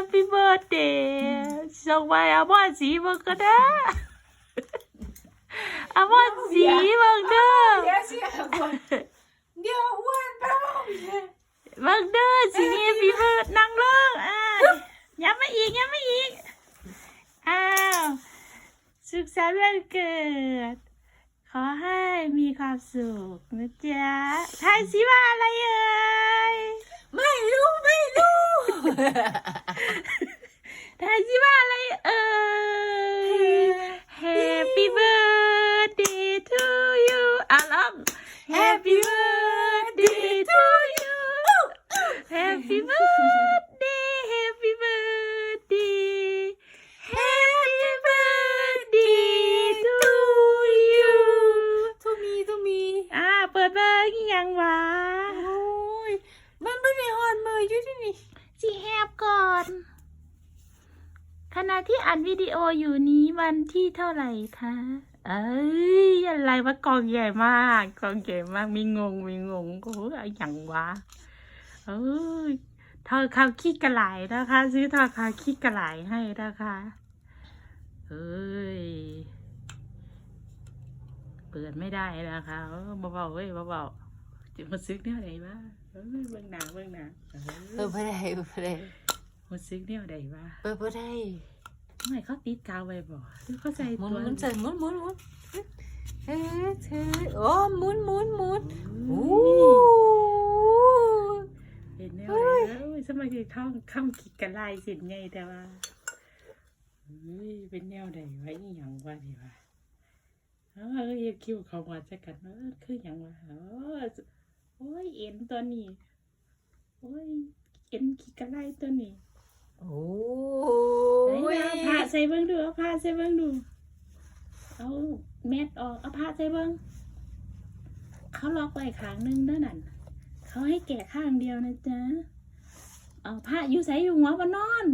Happy birthday ส่งไปอาบอนสีบังก็ได้อาบอนสีบังเด้อเดี๋ยวเสียคนเดี๋ยวอ้วนเปล่าบังเด้อสี Happy birthday นั่งลงอะย้ำมาอีกย้ำมาอีกอ้าวสุขสันต์วันเกิด ขอให้มีความสุขนะจ๊ะทายสิว่าอะไรเอ่ยไม่รู้ ไม่รู้ ทายสิว่าอะไรเอ่ย Happy birthday to you อะลอง Happy birthday to you Happy birthday Happy birthday Happy birthday to you ทูมีทูมีอ่าเปิดเบอร์อีหยังวะโอ้ยมันไม่ได้หอนมืออยู่ที่นี่สิแฮบก่อน ขณะที่อัดวิดีโออยู่นี้วันที่เท่าไหร่คะ เอ้ยอะไรวะกองใหญ่มากกองใหญ่มากมีงงมีงงโอ้ยอย่างวะเอ้ยทอคำขี้กระไหลนะคะ ซื้อทอคำขี้กระไหลให้นะคะเอ้ยเปิดไม่ได้นะคะเออเบาๆเว้ยเบาๆจะมาซื้อเนี่ยอะไรวะเอ้ยเบื้องหน้าเบื้องหน้าเออไม่ได้ไม่ได้ มาซื้อเนี่ยอะไรวะเปิดไม่ได้ทำไมเขาติดกาวไว้บ่หรือเขาใส่หมุนตัวหมุนเสร็จหมุนหมุนหมุนเฮ้ยเธอโอ้หมุนหมุนหมุนโอ้เห็นแนวไหนแล้วเอ้ยสมัยที่ท่องคำคิดกันลายสินไงแต่ว่าเฮ้ยเป็นแนวใดวะอีหยังวะนี่วะเออเอยคิวเขามาจะกันว่าเออคือหยังวะเออโอ้ยเอ็นตัวนี้โอ้ยเอ็นคิดกันลายตัวนี้ โอ้ไหนยเอาผ้าใส่เบิ้งดูเอาผ้าใส่เบิ้งดู เอาแมสออกเอาผ้าใส่เบิ้งเขาล็อกไว้ขางหนึงเด้อนั่นเขาให้แกะข้างเดียวนะจ๊ะเอาผ้าอยู่ใส่อยู่หัวมานอน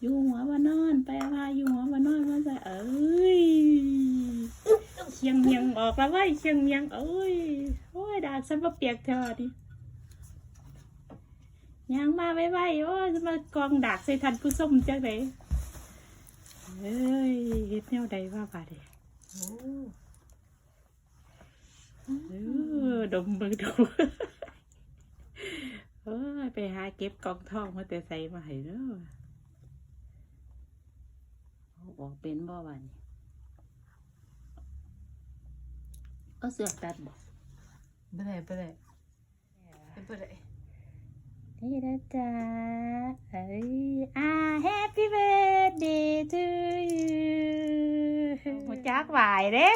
อยู่หัวมานอน ไปเอาผ้าอยู่หัวมานอนมาใส่เอ้ยเชียงเมียงออกแล้วเว้ยเชียงเมียงเอ้ยโอ้ยดาดซับเปียกเธอดิ ยังมาไว้ไว้โอ้ยจะมากองดักใส่ทันผู้ส้มจังไดเอ้ยเฮ็ดแนวใดว่าบาดเดโอ้เออดมมือดมเอ้ยไปหาเก็บกองทองมาแต่ใส่มาให้เด้อเอาออกเป็นบ่วันก็เสือกตัดบ่ไม่ได้ไม่ได้ไม่ได้ นี่นะจ๊ะเอ้ยอ่า Happy birthday to you หัวจักหวายเด้